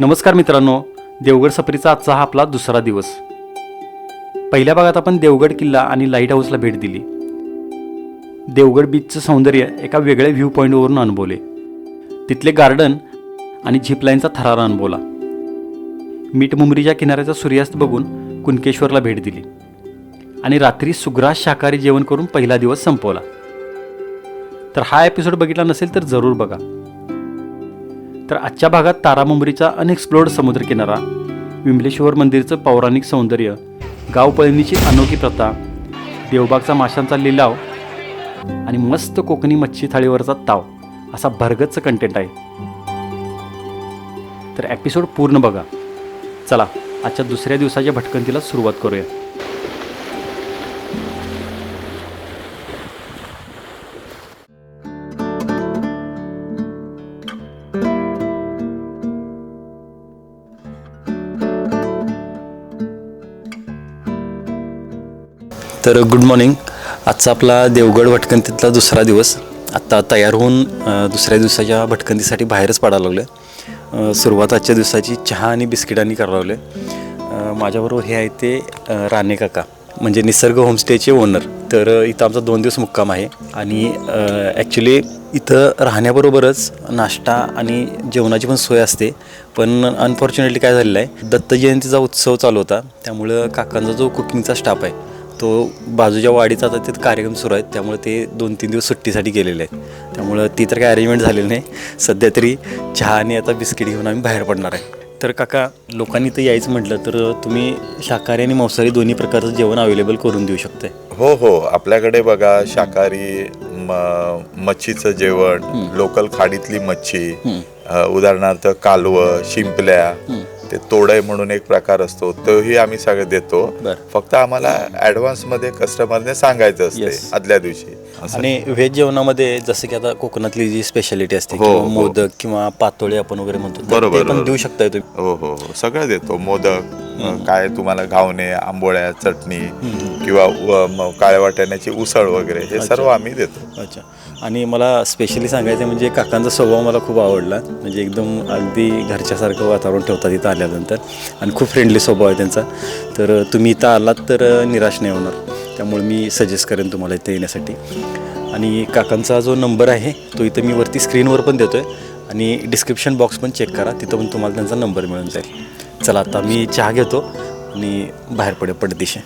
नमस्कार मित्रांनो देवगड सफरीचा आजचा हा आपला दुसरा दिवस. पहिल्या भागात आपण देवगड किल्ला आणि लाइट हाऊसला भेट दिली. देवगड बीचचं सौंदर्य एका वेगळ्या व्ह्यू पॉईंटवरून अनुभवले. तिथले गार्डन आणि झिपलाईनचा थरारा अनुभवला. मीठ मुंबरीच्या किनाऱ्याचा सूर्यास्त बघून कुणकेश्वरला भेट दिली. आणि रात्री सुग्रास शाकाहारी जेवण करून पहिला दिवस संपवला. तर हा एपिसोड बघितला नसेल तर जरूर बघा. तर आजच्या भागात तारामुंबरीचा अनएक्सप्लोर्ड समुद्रकिनारा विमलेश्वर मंदिरचं पौराणिक सौंदर्य गावपळणीची अनोखी प्रथा देवबागचा माशांचा लिलाव आणि मस्त कोकणी मच्छी थाळीवरचा ताव असा भरगतचं कंटेंट आहे. तर एपिसोड पूर्ण बघा. चला आजच्या दुसऱ्या दिवसाच्या भटकंतीला सुरुवात करूया. तर गुड मॉर्निंग आजचा आपला देवगड भटकंतीतला दुसरा दिवस. आत्ता तयार होऊन दुसऱ्या दिवसाच्या भटकंतीसाठी बाहेरच पडायला लागलं आहे सुरुवात आजच्या दिवसाची चहा आणि बिस्किटांनी करायला लागले माझ्याबरोबर हे आहे ते राणे काका म्हणजे निसर्ग होमस्टेचे ओनर तर इथं आमचा दोन दिवस मुक्काम आहे. आणि ॲक्च्युली इथं राहण्याबरोबरच नाश्ता आणि जेवणाची पण सोय असते. पण अनफॉर्च्युनेटली काय झालेलं आहे दत्त जयंतीचा उत्सव चालू होता. त्यामुळं काकांचा जो कुकिंगचा स्टाफ आहे तो बाजूच्या वाडीचा आता तिथं कार्यक्रम सुरू आहेत त्यामुळे ते दोन तीन दिवस सुट्टीसाठी गेलेले आहेत. त्यामुळं ती तर काही अरेंजमेंट झालेली नाही. सध्या तरी चहा आणि आता बिस्किट घेऊन आम्ही बाहेर पडणार आहे. तर काका लोकांनी इथं यायचं म्हटलं तर तुम्ही शाकाहारी आणि मांसाहारी दोन्ही प्रकारचं जेवण अवेलेबल करून देऊ शकताय. हो हो. आपल्याकडे बघा शाकाहारी म- मच्छीचं जेवण लोकल खाडीतली मच्छी अ, उदाहरणार्थ कालवं शिंपल्या ते तोडय म्हणून एक प्रकार असतो तोही आम्ही सगळं देतो. फक्त आम्हाला ऍडव्हान्समध्ये कस्टमरने सांगायचं असते. आदल्या दिवशी. आणि व्हेज जेवणामध्ये जसं की आता कोकणातली जी स्पेशालिटी असते हो, हो. मोदक किंवा पातोळी आपण वगैरे म्हणतो बरोबर. देऊ शकताय तुम्ही हो हो हो सगळं देतो मोदक काय तुम्हाला घावणे आंबोळ्या चटणी किंवा काळ्या वाटाण्याची उसळ वगैरे हे सर्व आम्ही देतो अच्छा आणि मला स्पेशली सांगायचं म्हणजे काकांचा स्वभाव मला खूप आवडला. म्हणजे एकदम अगदी घरच्यासारखं वातावरण ठेवतात इथं आल्यानंतर. आणि खूप फ्रेंडली स्वभाव आहे त्यांचा. तर तुम्ही इथं आलात तर निराश नाही होणार. त्यामुळे मी सजेस्ट करेन तुम्हाला इथं येण्यासाठी. आणि काकांचा जो नंबर आहे तो इथं मी वरती स्क्रीनवर पण देतो आहे आणि डिस्क्रिप्शन बॉक्स पण चेक करा. तिथं पण तुम्हाला त्यांचा नंबर मिळून जाईल. चला आता मी चहा घेतो आणि बाहेर पडे पडदिशे.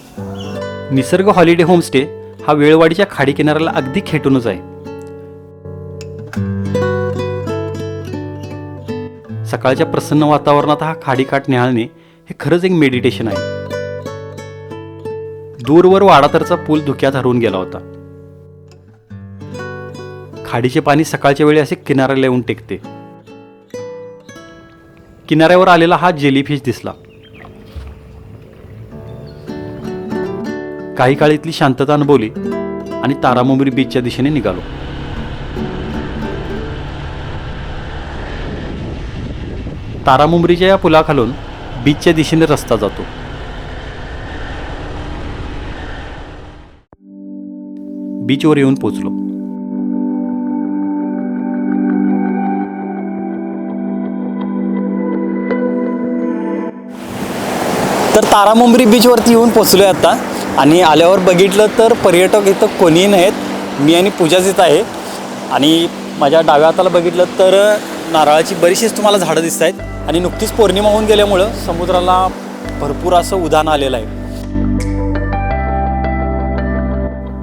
निसर्ग हॉलिडे होमस्टे हा वेळवाडीच्या खाडी किनाऱ्याला अगदी खेटूनच आहे. सकाळच्या प्रसन्न वातावरणात हा खाडीकाठ निहाळणे हे खरंच एक मेडिटेशन आहे. दूरवर वाडातरचा पूल धुक्यात हरवून गेला होता. खाडीचे पाणी सकाळच्या वेळी असे किनाऱ्याला येऊन टेकते. किनाऱ्यावर आलेला हा जेलीफिश दिसला. काही काळ इथली शांतता अनुभवली आणि तारामुंबरी बीचच्या दिशेने निघालो. तारामुंबरीच्या या पुलाखालून बीचच्या दिशेने रस्ता जातो. बीचवर येऊन पोचलो तर तारामुंबरी बीचवरती येऊन पोचलो आहे आता. आणि आल्यावर बघितलं तर पर्यटक इथं कोणीही नाहीत. मी आणि पूजाच इथं आहे. आणि माझ्या डाव्या हाताला बघितलं तर नारळाची बरीचशीच तुम्हाला झाडं दिसत आहेत आणि नुकतीच पौर्णिमा होऊन गेल्यामुळं समुद्राला भरपूर असं उधाण आलेलं आहे.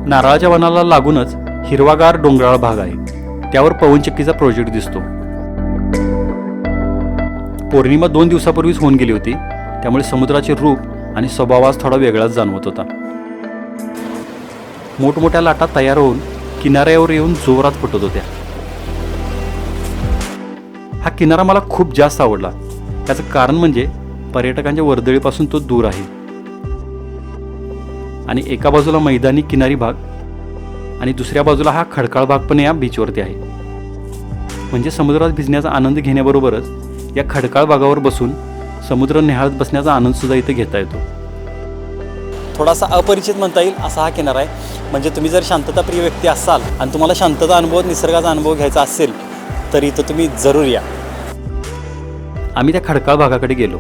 नारळाच्या वनाला लागूनच हिरवागार डोंगराळ भाग आहे. त्यावर पवनचक्कीचा प्रोजेक्ट दिसतो. पौर्णिमा दोन दिवसापूर्वीच होऊन गेली होती. त्यामुळे समुद्राचे रूप आणि स्वभावास थोडा वेगळाच जाणवत होता. मोठमोठ्या लाटा तयार होऊन किनाऱ्यावर येऊन जोरात फुटत होत्या. हा किनारा मला खूप जास्त आवडला. त्याचं कारण म्हणजे पर्यटकांच्या वर्दळीपासून तो दूर आहे. आणि एका बाजूला मैदानी किनारी भाग आणि दुसऱ्या बाजूला हा खडकाळ भाग पण या बीचवरती आहे. म्हणजे समुद्रात भिजण्याचा आनंद घेण्याबरोबरच या खडकाळ भागावर बसून समुद्र निहाळत बसण्याचा आनंद सुद्धा इथे घेता येतो. थोडासा अपरिचित म्हणता येईल असा हा किनारा आहे. म्हणजे तुम्ही जर शांतताप्रिय व्यक्ती असाल आणि तुम्हाला शांतता अनुभव निसर्गाचा अनुभव घ्यायचा असेल तर इथं तुम्ही जरूर या. आम्ही त्या खडकाळ भागाकडे गेलो.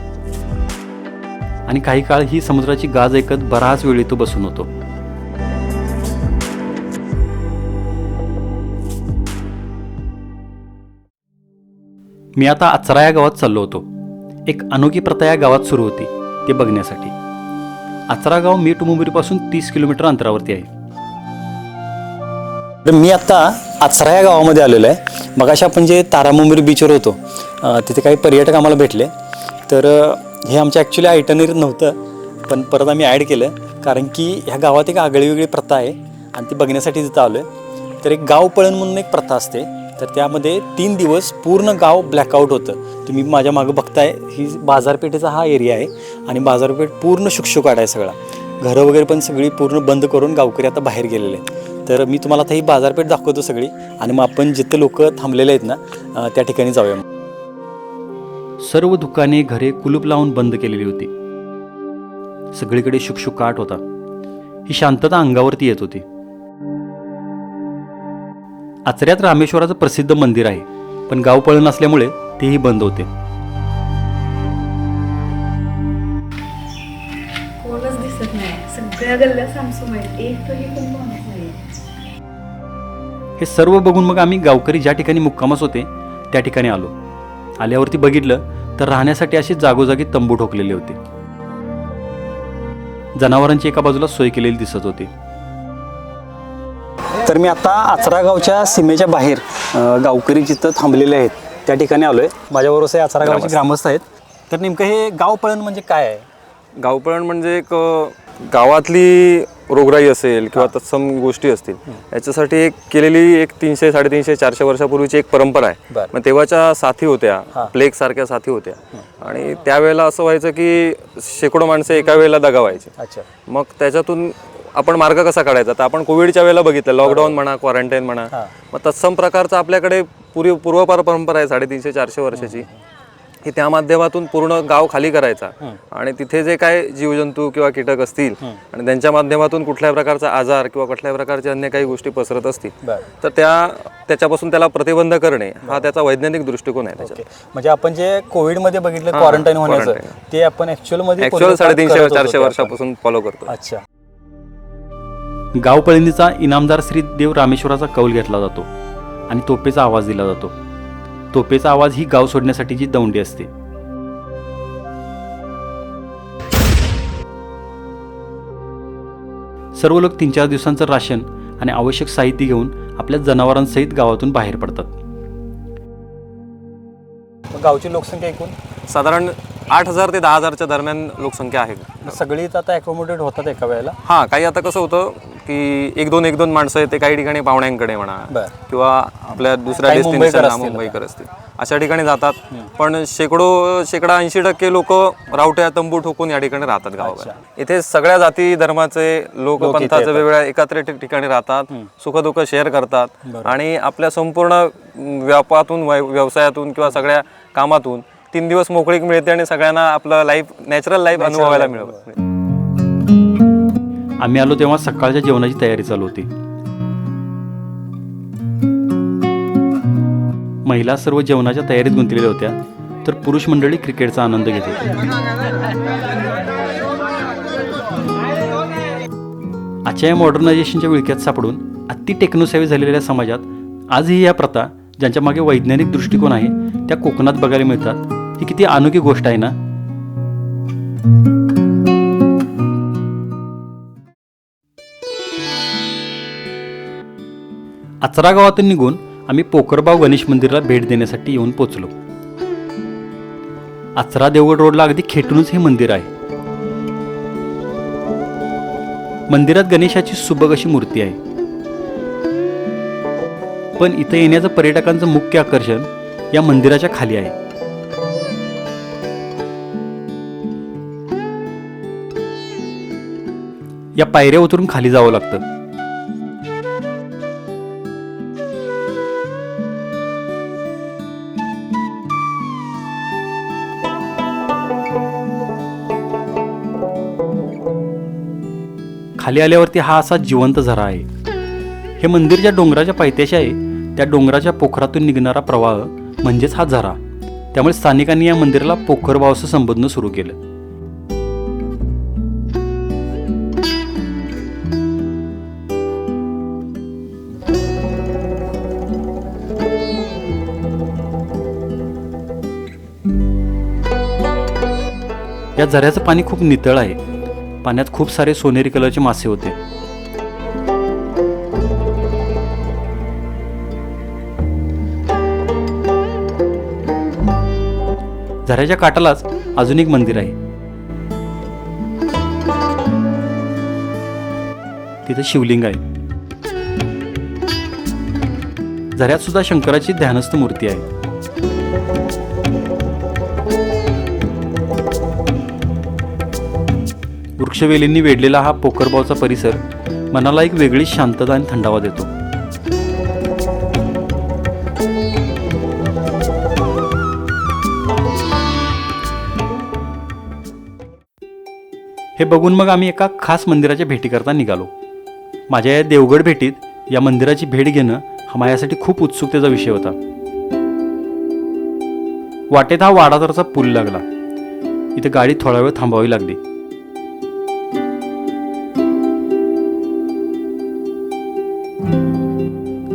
आणि काही काळ ही समुद्राची गाज ऐकत बराच वेळी तो बसून होतो. मी आता आचरा या गावात चाललो होतो. एक अनोखी प्रथा या गावात सुरू होती ते बघण्यासाठी. आचरा गाव मीठ मुंबईपासून तीस किलोमीटर अंतरावरती आहे. तर मी आता आचरा या गावामध्ये आलेलो आहे. मगाशी आपण जे तारामुंबरी बीचवर होतो तिथे काही पर्यटक आम्हाला भेटले. तर हे आमच्या ॲक्च्युली आयटनरीत नव्हतं पण परत आम्ही ॲड केलं. कारण की ह्या गावात एक आगळीवेगळी प्रथा आहे आणि ती बघण्यासाठी तिथं आलो आहे तर एक गाव पळण म्हणून एक प्रथा असते. तर त्यामध्ये तीन दिवस पूर्ण गाव ब्लॅकआउट होतं. तुम्ही माझ्या मागं बघताय ही बाजारपेठेचा हा एरिया आहे आणि बाजारपेठ पूर्ण शुकशुकाट आहे सगळा. घरं वगैरे पण सगळी पूर्ण बंद करून गावकरी आता बाहेर गेलेले आहेत. तर मी तुम्हाला आता ही बाजारपेठ दाखवतो सगळी आणि मग आपण जिथे लोक थांबलेले आहेत ना त्या ठिकाणी जाऊया सर्व दुकाने घरे कुलूप लावून बंद केलेली होती. सगळीकडे शुकशुकाट होता. ही शांतता अंगावरती येत होती. आचऱ्यात रामेश्वराचं प्रसिद्ध मंदिर आहे पण गाव पळण असल्यामुळे तेही बंद होते. हे सर्व बघून मग आम्ही गावकरी ज्या ठिकाणी मुक्कामास होते त्या ठिकाणी आलो. आल्यावरती बघितलं तर राहण्यासाठी असे जागोजागी तंबू ठोकलेले होते. जनावरांची एका बाजूला सोय केलेली दिसत होती. तर मी आता आचरा गावच्या सीमेच्या बाहेर गावकरी जिथं थांबलेले आहेत त्या ठिकाणी आलोय. माझ्याबरोबर हे आचरा गावचे ग्रामस्थ आहेत. तर नेमकं हे गाव पळण म्हणजे काय आहे? गावपळण म्हणजे एक गावातली रोगराई असेल किंवा तत्सम गोष्टी असतील याच्यासाठी एक केलेली एक तीनशे साडेतीनशे चारशे वर्षापूर्वीची एक परंपरा आहे. मग तेव्हाच्या साथी. होत्या प्लेग सारख्या साथी होत्या. आणि त्यावेळेला असं व्हायचं की शेकडो माणसं एका वेळेला दगावायचे मग त्याच्यातून आपण मार्ग कसा काढायचा? तर आपण कोविडच्या वेळेला बघितलं लॉकडाऊन म्हणा क्वारंटाईन म्हणा. मग तत्सम प्रकारचं आपल्याकडे पूर्वी पूर्वपार परंपरा आहे साडेतीनशे चारशे वर्षाची. की त्या माध्यमातून पूर्ण गाव खाली करायचा. आणि तिथे जे काय जीवजंतू किंवा कीटक असतील आणि त्यांच्या माध्यमातून कुठल्याही प्रकारचा आजार किंवा कुठल्याही प्रकारच्या अन्य काही गोष्टी पसरत असतील. तर त्या त्याच्यापासून त्याला प्रतिबंध करणे हा त्याचा वैज्ञानिक दृष्टिकोन आहे त्याच्यात. म्हणजे आपण जे कोविडमध्ये बघितलं क्वारंटाईन होण्याचं. ते आपण ऍक्च्युअलमध्ये ऍक्च्युअल साडेतीनशे चारशे. वर्षापासून फॉलो करतो अच्छा. गावपळणीचा इनामदार श्री देव रामेश्वराचा कौल घेतला जातो आणि तोपेचा आवाज दिला जातो. तोपेचा आवाज ही गाव सोडण्यासाठीची दौंडी असते. सर्व लोक तीन चार दिवसांचं राशन आणि आवश्यक साहित्य घेऊन आपल्या जनावरांसहित गावातून बाहेर पडतात. गावची लोकसंख्या एकूण? साधारण आठ हजार ते दहा हजारच्या दरम्यान लोकसंख्या आहे. सगळीच आता अकोमोडेट होतात एका वेळेला? हा काही आता कसं होतं की एक दोन एक दोन माणसं आहेत ते काही ठिकाणी पाहुण्यांकडे म्हणा बर. किंवा आपल्या दुसऱ्या काही मुंबईकर डेस्टिनेशनला असतील मुंबईकर असतील. अशा ठिकाणी जातात. पण शेकडो शेकडा ऐंशी टक्के लोक रावट्या तंबू ठोकून या ठिकाणी राहतात गावाकडे इथे सगळ्या जाती धर्माचे लोक पंथाचे. वेगवेगळ्या एकत्र ठिक- ठिकाणी राहतात सुखदुःख शेअर करतात. आणि आपल्या संपूर्ण अं, व्यापारातून वय- व्यवसायातून किंवा सगळ्या कामातून तीन दिवस मोकळीक मिळते आणि सगळ्यांना आपलं लाईफ नॅचरल लाईफ अनुभवायला मिळतं. आम्ही आलो तेव्हा सकाळच्या जेवणाची तयारी चालू होती. महिला सर्व जेवणाच्या तयारीत गुंतलेल्या होत्या तर पुरुष मंडळी क्रिकेटचा आनंद घेत होते आजच्या या मॉडर्नायझेशनच्या विळक्यात सापडून अति टेक्नोसेवी झालेल्या समाजात आजही या प्रथा ज्यांच्या मागे वैज्ञानिक दृष्टिकोन आहे त्या कोकणात बघायला मिळतात. ही किती अनोखी गोष्ट आहे ना? आचरा गावातून निघून आम्ही पोकरबाव गणेश मंदिराला भेट देण्यासाठी येऊन पोचलो. आचरा देवगड रोडला अगदी खेटूनच हे मंदिर आहे. मंदिरात गणेशाची सुबक अशी मूर्ती आहे. पण इथं येण्याचं पर्यटकांचं मुख्य आकर्षण या मंदिराच्या खाली आहे. या पायऱ्या उतरून खाली जावं लागतं. खाली आल्यावरती हा असा जिवंत झरा आहे. हे मंदिर ज्या डोंगराच्या पायथ्याशी आहे त्या डोंगराच्या पोखरातून निघणारा प्रवाह म्हणजेच हा झरा. त्यामुळे स्थानिकांनी या मंदिराला पोखरबाव असं संबोधणं सुरू केलं. झऱ्याचं पाणी खूप नितळ आहे. पाण्यात खूप सारे सोनेरी कलरचे मासे होते. झऱ्याच्या काठालाच अजून एक मंदिर आहे. तिथे शिवलिंग आहे. झऱ्यात सुद्धा शंकराची ध्यानस्थ मूर्ती आहे. वृक्षवेलींनी वेढलेला हा पोखरबावचा परिसर मनाला एक वेगळी शांतता आणि थंडावा देतो. हे बघून मग आम्ही एका खास मंदिराच्या भेटीकरता निघालो. माझ्या या देवगड भेटीत या मंदिराची भेट घेणं हा माझ्यासाठी खूप उत्सुकतेचा विषय होता. वाटेत हा वाडातरचा पूल लागला. इथे गाडी थोडा वेळ थांबावी लागली.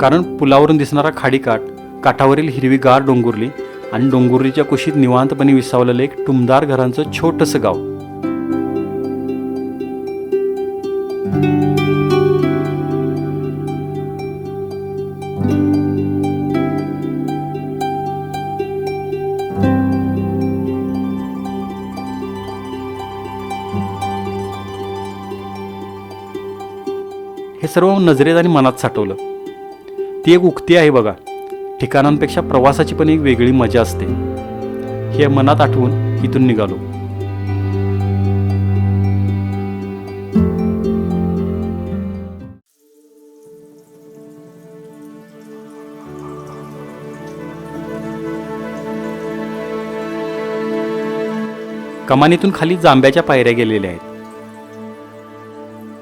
कारण पुलावरून दिसणारा खाडीकाठ काठावरील हिरवीगार डोंगुर्ली आणि डोंगुर्लीच्या कुशीत निवांतपणे विसावलेलं एक टुमदार घरांचं छोटंसं गाव. हे सर्व नजरेत आणि मनात साठवलं. ती एक उक्ती आहे बघा. ठिकाणांपेक्षा प्रवासाची पण एक वेगळी मजा असते. हे मनात आठवून इथून निघालो. कमानीतून खाली जांब्याच्या पायऱ्या गेलेल्या आहेत.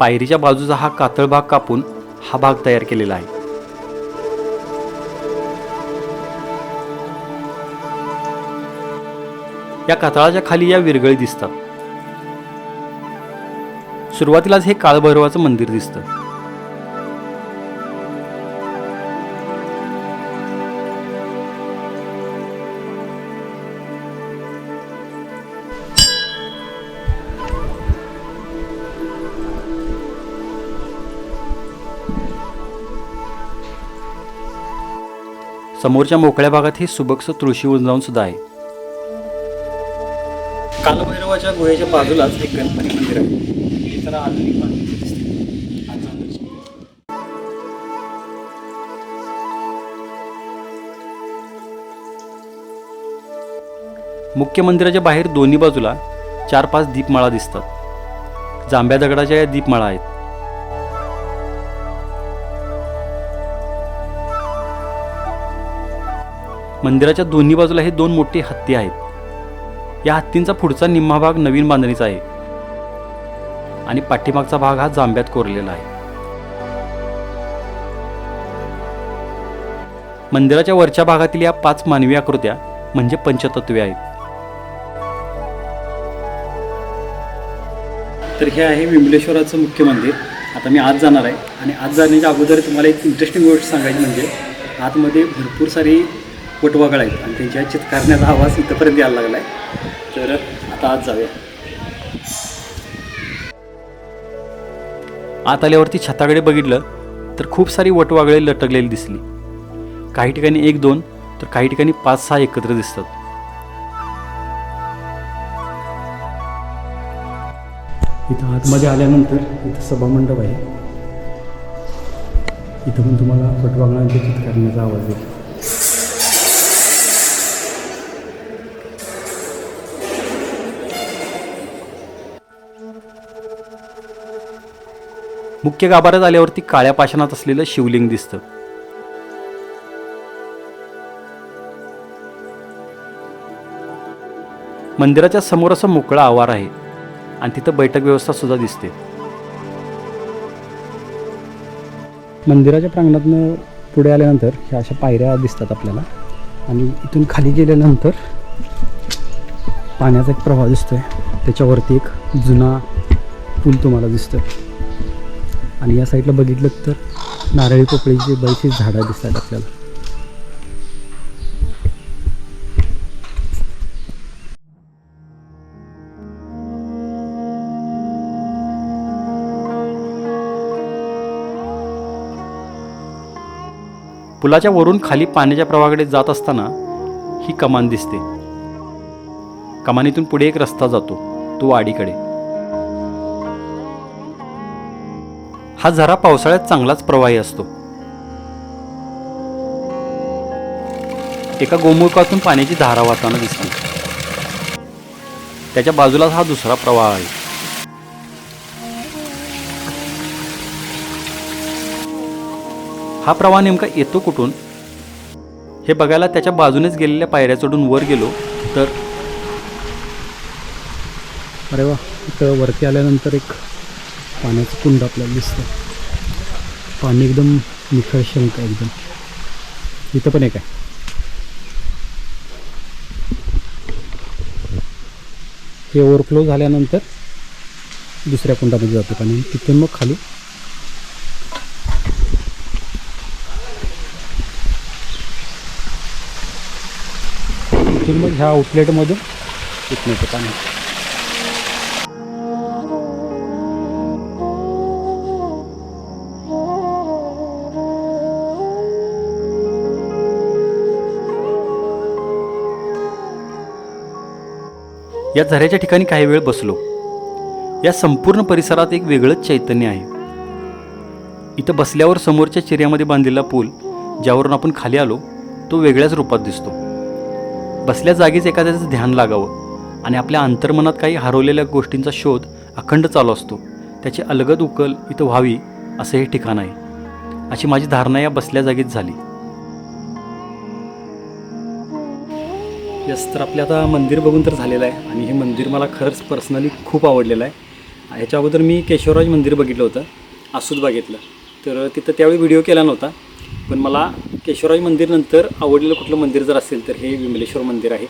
पायरीच्या बाजूचा हा कातळ भाग कापून हा भाग तयार केलेला आहे. या कातळाच्या खाली या विरगळी दिसतात. सुरुवातीलाच हे काळभैरवाचं मंदिर दिसतं. समोरच्या मोकळ्या भागात हे सुबकस तुळशी उंजावून सुद्धा आहे. कालभैरवाच्या गुहेच्या बाजूलाच एक गणपती मंदिर आहे. तर आधुनिक दिसते मुख्य मंदिराच्या बाहेर दोन्ही बाजूला चार पाच दीपमाळा दिसतात. जांभ्या दगडाच्या या दीपमाळा आहेत. मंदिराच्या दोन्ही बाजूला हे दोन मोठे हत्ती आहेत. या हत्तींचा पुढचा निम्मा भाग नवीन बांधणीचा आहे. आणि पाठीमागचा भाग हा जांभ्यात कोरलेला आहे. मंदिराच्या वरच्या भागातील या पाच मानवी आकृत्या म्हणजे पंचतत्वे आहेत. तर हे आहे विमलेश्वराचं मुख्य मंदिर. आता मी आज जाणार आहे. आणि आज जाण्याच्या अगोदर तुम्हाला एक इंटरेस्टिंग गोष्ट सांगायची म्हणजे आतमध्ये भरपूर सारी वटवागळ आहेत आणि त्यांच्या चित्कारण्याचा आवाज इथंपर्यंत यायला लागला आहे तर आता आज जाऊया. आत आल्यावरती छताकडे बघितलं तर खूप सारी वटवागळे लटकलेली दिसली. काही ठिकाणी एक दोन तर काही ठिकाणी पाच सहा एकत्र दिसतात. इथं आतमध्ये आल्यानंतर इथं सभामंडप आहे. इथं पण तुम्हाला वटवागळांच्या चित्कारण्याचा आवाज येईल मुख्य गाभाऱ्यात आल्यावरती काळ्या पाषाणात असलेलं शिवलिंग दिसतं. मंदिराच्या समोर असं मोकळा आवार आहे आणि तिथं बैठक व्यवस्था सुद्धा दिसते. मंदिराच्या प्रांगणातनं पुढे आल्यानंतर ह्या अशा पायऱ्या दिसतात आपल्याला. आणि इथून खाली गेल्यानंतर पाण्याचा एक प्रवाह दिसतोय. त्याच्यावरती एक जुना पूल तुम्हाला दिसतोय. आणि या साईडला बघितलं तर नारळी पोपळीची बरीचशी झाडं दिसतात आपल्याला. पुलाच्या वरून खाली पाण्याच्या प्रवाहाकडे जात असताना ही कमान दिसते. कमानीतून पुढे एक रस्ता जातो तो वाडीकडे हा झरा पावसाळ्यात चांगलाच प्रवाही असतो. एका गोमुखातून पाण्याची धारा वाहताना दिसते. त्याच्या बाजूलाच हा दुसरा प्रवाह आहे. हा प्रवाह नेमका येतो कुठून? हे बघायला त्याच्या बाजूनेच गेलेल्या पायऱ्या चढून वर गेलो तर अरे वा इथं वरती आल्यानंतर एक पाण्याचं कुंड आपल्याला दिसतं पाणी एकदम निखळशंक आहे एकदम. इथं पण एक आहे. हे ओव्हरफ्लो झाल्यानंतर दुसऱ्या कुंडामध्ये जातं पाणी. तिथून मग खाली. तिथून मग ह्या आउटलेटमधून तिथून येतं पाणी. या झऱ्याच्या ठिकाणी काही वेळ बसलो. या संपूर्ण परिसरात एक वेगळंच चैतन्य आहे. इथं बसल्यावर समोरच्या चिऱ्यामध्ये बांधलेला पूल ज्यावरून आपण खाली आलो तो वेगळ्याच रूपात दिसतो. बसल्या जागीच एखाद्याचं ध्यान लागावं आणि आपल्या अंतर्मनात काही हरवलेल्या गोष्टींचा शोध अखंड चालू असतो. त्याची अलगद उकल इथं व्हावी असं हे ठिकाण आहे. अशी माझी धारणा या बसल्या जागीच झाली. यस तर आपलं आता मंदिर बघून तर झालेलं आहे आणि हे मंदिर मला खरंच पर्सनली खूप आवडलेलं आहे. ह्याच्या अगोदर मी केशवराज मंदिर बघितलं होतं आसूद बघितलं तर तिथं त्यावेळी व्हिडिओ केला नव्हता पण मला केशवराज मंदिरनंतर आवडलेलं कुठलं मंदिर जर असेल तर हे विमलेश्वर मंदिर आहे.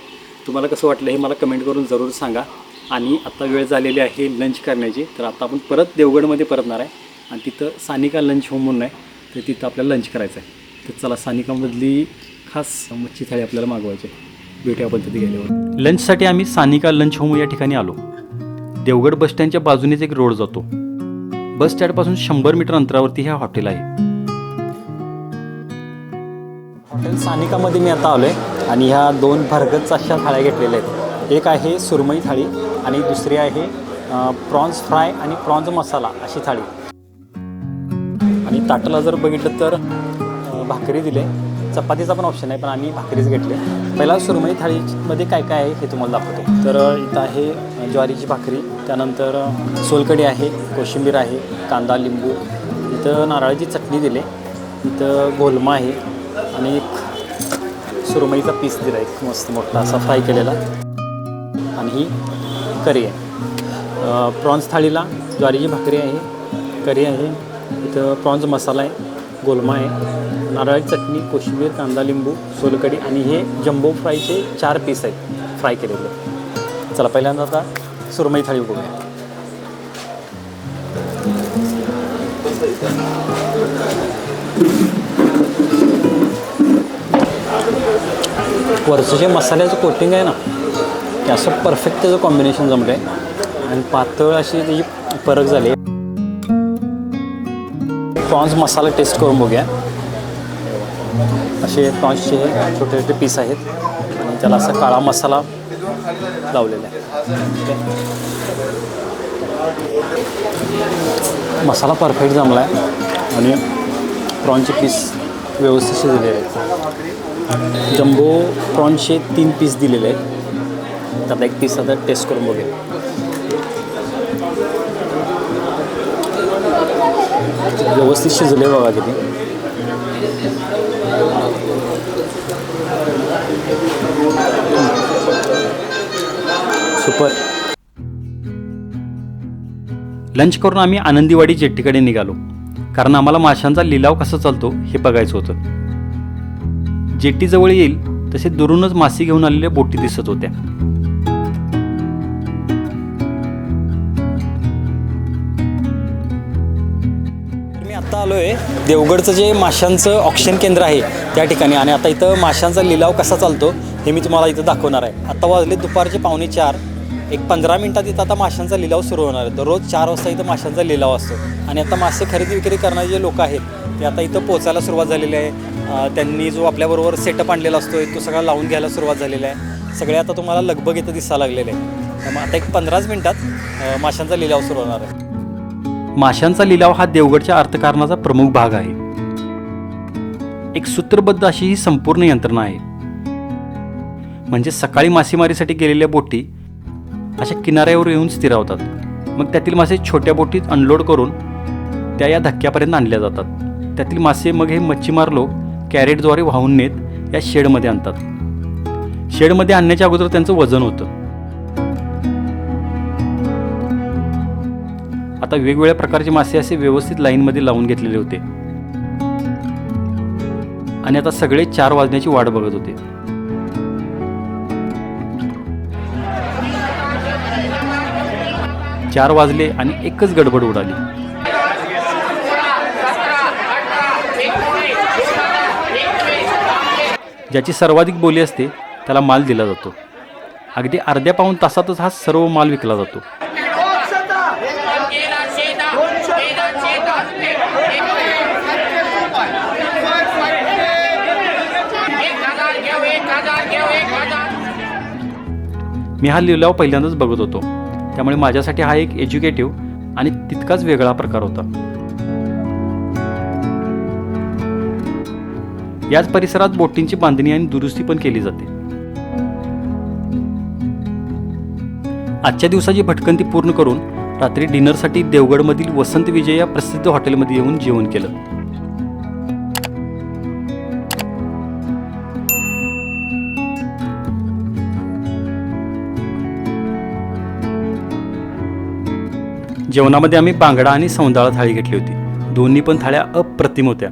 तुम्हाला कसं वाटलं हे मला कमेंट करून जरूर सांगा. आणि आत्ता वेळ झालेली आहे लंच करण्याची तर आता आपण परत देवगडमध्ये परतणार आहे. आणि तिथं सानिका लंच होम म्हणून आहे तर तिथं आपल्याला लंच करायचं आहे. तर चला सानिकामधली खास मच्छी थाळी आपल्याला मागवायची आहे. भेटूया आपण तिथे गेल्यावर. लंचसाठी आम्ही सानिका लंच होम या ठिकाणी आलो. देवगड बस स्टँडच्या बाजूनेच एक रोड जातो. बस स्टँडपासून शंभर मीटर अंतरावरती हे हॉटेल आहे. हॉटेल सानिकामध्ये मी आता आलो आहे आणि ह्या दोन भरगत अशा थाळ्या घेतलेल्या आहेत. एक आहे सुरमई थाळी आणि दुसरी आहे प्रॉन्स फ्राय आणि प्रॉन्स मसाला अशी थाळी. आणि ताटाला जर बघितलं तर अ, भाकरी दिले. चपातीचा पण ऑप्शन आहे पण आम्ही भाकरीच घेतले. पहिला सुरमई थाळीमध्ये काय काय आहे हे तुम्हाला दाखवतो. तर इथं आहे ज्वारीची भाकरी त्यानंतर सोलकडी सोलकढी आहे कोशिंबीर आहे कांदा लिंबू इथं नारळाची चटणी दिले इथं गोलमा आहे आणि एक सुरमईचा पीस दिला एक मस्त मोठा असा फ्राय केलेला. आणि ही करी आहे. प्रॉन्स थाळीला ज्वारीची भाकरी आहे करी आहे इथं प्रॉन्स मसाला आहे गोलमा आहे नारळाची चटणी कोशिंबीर कांदा लिंबू सोलकढी आणि हे जम्बो फ्रायचे चार पीस आहेत. फ्राय केलेले. चला पहिल्यांदा आता सुरमई थाळी उघडूया. वरचं जे मसाल्याचं कोटिंग आहे ना ते असं परफेक्ट त्याचं कॉम्बिनेशन जमलं आहे आणि पातळ अशी त्याची फरक झाली. प्रॉन्स मसाला टेस्ट करून बघूया. असे प्रॉन्सचे हे छोटे छोटे पीस आहेत. आणि त्याला असा काळा मसाला लावलेला आहे. मसाला परफेक्ट जमला आहे आणि प्रॉन्सचे पीस व्यवस्थित शिजलेले आहेत. जम्बो प्रॉन्सचे तीन पीस दिलेले आहेत. त्यातला एक पीस आता टेस्ट करून बघूया. व्यवस्थित शिजले बघा किती. सुपर. लंच करून आम्ही आनंदीवाडी जेट्टीकडे निघालो. कारण आम्हाला माशांचा लिलाव कसा चालतो हे बघायचं होतं. जेट्टीजवळ येईल तसे दुरूनच मासे घेऊन आलेल्या बोटी दिसत होत्या. आता आलो आहे. देवगडचं जे माशांचं ऑक्शन केंद्र आहे त्या ठिकाणी. आणि आता इथं माशांचा लिलाव कसा चालतो हे मी तुम्हाला इथं दाखवणार आहे. आता वाजले दुपारचे पावणे चार. एक पंधरा मिनटात इथं आता माशांचा लिलाव सुरू होणार आहे. दररोज चार वाजता इथं माशांचा लिलाव असतो. आणि आता मासे खरेदी विक्री करणारे जे लोक आहेत ते आता इथं पोचायला सुरुवात झालेली आहे. त्यांनी जो आपल्याबरोबर सेटअप आणलेला असतो तो सगळा लावून घ्यायला सुरुवात झालेला आहे. सगळे आता तुम्हाला लगबग इथं दिसायला लागलेले आहे आता एक पंधराच मिनटात माशांचा लिलाव सुरू होणार आहे. माशांचा लिलाव हा देवगडच्या अर्थकारणाचा प्रमुख भाग आहे. एक सूत्रबद्ध अशी ही संपूर्ण यंत्रणा आहे. म्हणजे सकाळी मासेमारीसाठी गेलेल्या बोटी अशा किनाऱ्यावर येऊन स्थिरावतात. मग त्यातील मासे छोट्या बोटीत अनलोड करून त्या या धक्क्यापर्यंत आणल्या जातात. त्यातील मासे मग हे मच्छीमार लोक कॅरेटद्वारे वाहून नेत या शेडमध्ये आणतात. शेडमध्ये आणण्याच्या अगोदर त्यांचं वजन होतं. आता वेगवेगळ्या प्रकारचे मासे असे व्यवस्थित लाईनमध्ये लावून घेतलेले होते. आणि आता सगळे चार वाजण्याची वाट बघत होते. चार वाजले आणि एकच गडबड उडाली. ज्याची सर्वाधिक बोली असते त्याला माल दिला जातो. अगदी अर्ध्या पाऊण तासातच हा सर्व माल विकला जातो. मी हा लिलाव पहिल्यांदाच बघत होतो. त्यामुळे माझ्यासाठी हा एक एज्युकेटिव्ह आणि तितकाच वेगळा प्रकार होता. याच परिसरात बोटींची बांधणी आणि दुरुस्ती पण केली जाते. आजच्या दिवसाची भटकंती पूर्ण करून रात्री डिनरसाठी देवगडमधील वसंत विजय या प्रसिद्ध हॉटेलमध्ये येऊन जेवण केलं. जेवणामध्ये आम्ही बांगडा आणि सौंदाळा थाळी घेतली होती. दोन्ही पण थाळ्या अप्रतिम होत्या.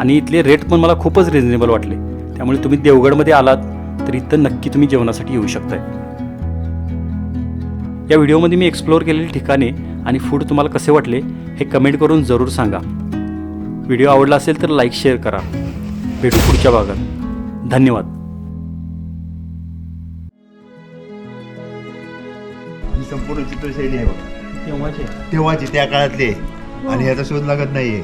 आणि इथले रेट पण मला खूपच रिझनेबल वाटले. त्यामुळे तुम्ही देवगडमध्ये आलात तर इथं नक्की तुम्ही जेवणासाठी येऊ शकताय. या व्हिडिओमध्ये मी एक्सप्लोअर केलेली ठिकाणे आणि फूड तुम्हाला कसे वाटले हे कमेंट करून जरूर सांगा. व्हिडिओ आवडला असेल तर लाईक शेअर करा. भेटू पुढच्या भागात. धन्यवाद. ही संपूर्ण चित्रशैली आहे बघा. तेव्हाचे त्या काळातली आहे. आणि याचा शोध लागत नाहीये.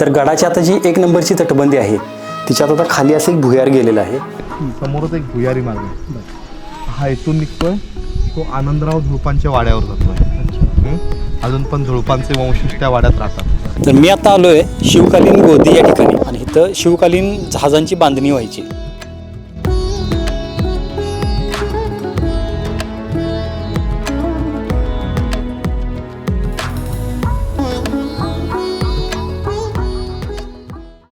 तर गडाची आता जी एक नंबरची तटबंदी आहे तिच्यात आता खाली असं एक भुयार गेलेला आहे. समोरच एक भुयारी मार्ग आहे हा इथून निघतोय तो आनंदराव झुळपांच्या वाड्यावर जातोय. हं? अजून पण झुळपांचे वंश त्या वाड्यात राहतात. तर मी आता आलो आहे शिवकालीन गोदी या ठिकाणी. आणि इथं शिवकालीन जहाजांची बांधणी व्हायची.